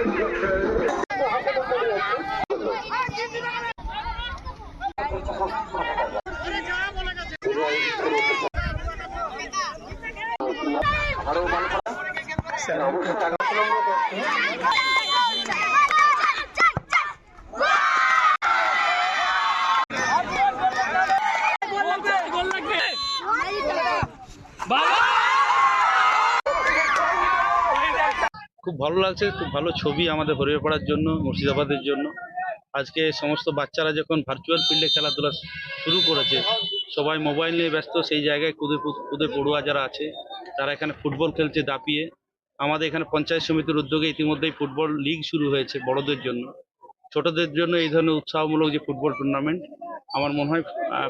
পঞ্চায়েত সমিতি আহ, সই গ্রহণ খুব ভালো লাগছে, খুব ভালো ছবি আমাদের হরিয়াপাড়ার জন্য, মুর্শিদাবাদের জন্য। আজকে সমস্ত বাচ্চারা যখন ভার্চুয়াল ফিল্ডে খেলাধুলা শুরু করেছে, সবাই মোবাইল নিয়ে ব্যস্ত, সেই জায়গায় কুদে কুদে পড়ুয়া যারা আছে, তারা এখানে ফুটবল খেলছে দাপিয়ে। আমাদের এখানে পঞ্চায়েত সমিতির উদ্যোগে ইতিমধ্যেই ফুটবল লিগ শুরু হয়েছে বড়দের জন্য। ছোটদের জন্য এই ধরনের উৎসাহমূলক যে ফুটবল টুর্নামেন্ট আমার মনে হয়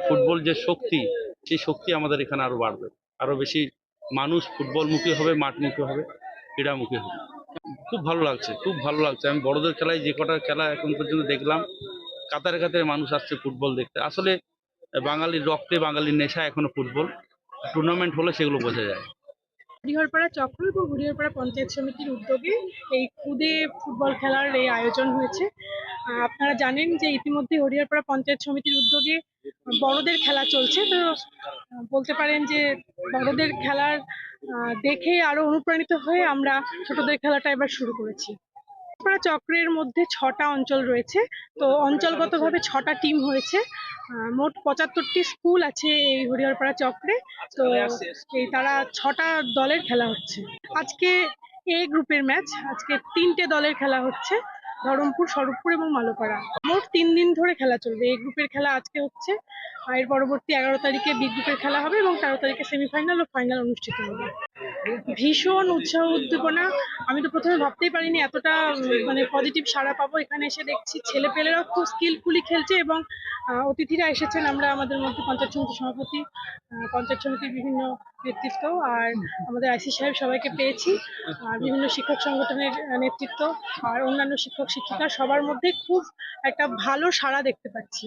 ফুটবল যে শক্তি, সেই শক্তি আমাদের এখানে আরও বাড়বে। আরও বেশি মানুষ ফুটবলমুখী হবে, মাঠমুখী হবে, ক্রীড়ামুখী হবে। খুব ভালো লাগছে, খুব ভালো লাগছে। আমি বড়দের খেলায় যে কটা খেলা এখন পর্যন্ত দেখলাম, কাতারে কাতারে মানুষ আসছে ফুটবল দেখতে। আসলে বাঙালির রক্তে বাঙালির নেশা এখনও ফুটবল টুর্নামেন্ট হলে সেগুলো বোঝা যায়। হরিহরপাড়া চক্র এবং হরিহরপাড়া পঞ্চায়েত সমিতির উদ্যোগে এই খুদে ফুটবল খেলার এই আয়োজন হয়েছে। আপনারা জানেন যে ইতিমধ্যে হরিহরপাড়া পঞ্চায়েত সমিতির উদ্যোগে বড়দের খেলা চলছে। তো বলতে পারেন যে বড়দের খেলার দেখে আরও অনুপ্রাণিত হয়ে আমরা ছোটদের খেলাটা এবার শুরু করেছি। হরিহরপাড়া চক্রের মধ্যে ছটা অঞ্চল রয়েছে। তো অঞ্চলগতভাবে ছটা টিম হয়েছে। মোট পঁচাত্তরটি স্কুল আছে এই হরিহরপাড়া চক্রে। তো এই তারা ছটা দলের খেলা হচ্ছে। আজকে এ গ্রুপের ম্যাচ আজকে তিনটে দলের খেলা হচ্ছে। ধরমপুর, স্বরূপপুর এবং মালোপাড়া। মোট তিন দিন ধরে খেলা চলবে। এ গ্রুপের খেলা আজকে হচ্ছে। আর এর পরবর্তী এগারো তারিখে বি গ্রুপের খেলা হবে এবং তেরো তারিখে সেমিফাইনাল ও ফাইনাল অনুষ্ঠিত হবে। ভীষণ উৎসাহ, উদ্দীপনা। আমি তো প্রথমে ভাবতেই পারিনি এতটা মানে পজিটিভ সাড়া পাবো। এখানে এসে দেখছি ছেলে পেলেরাও খুব স্কিলফুলি খেলছে এবং অতিথিরা এসেছেন আমরা আমাদের মধ্যে পঞ্চায়েত সমিতি সভাপতি পঞ্চায়েত সমিতির বিভিন্ন নেতৃত্ব আর আমাদের আইসি সাহেব সবাইকে পেয়েছি, আর বিভিন্ন শিক্ষক সংগঠনের নেতৃত্ব আর অন্যান্য শিক্ষক, শিক্ষিকা সবার মধ্যে খুব একটা ভালো সাড়া দেখতে পাচ্ছি।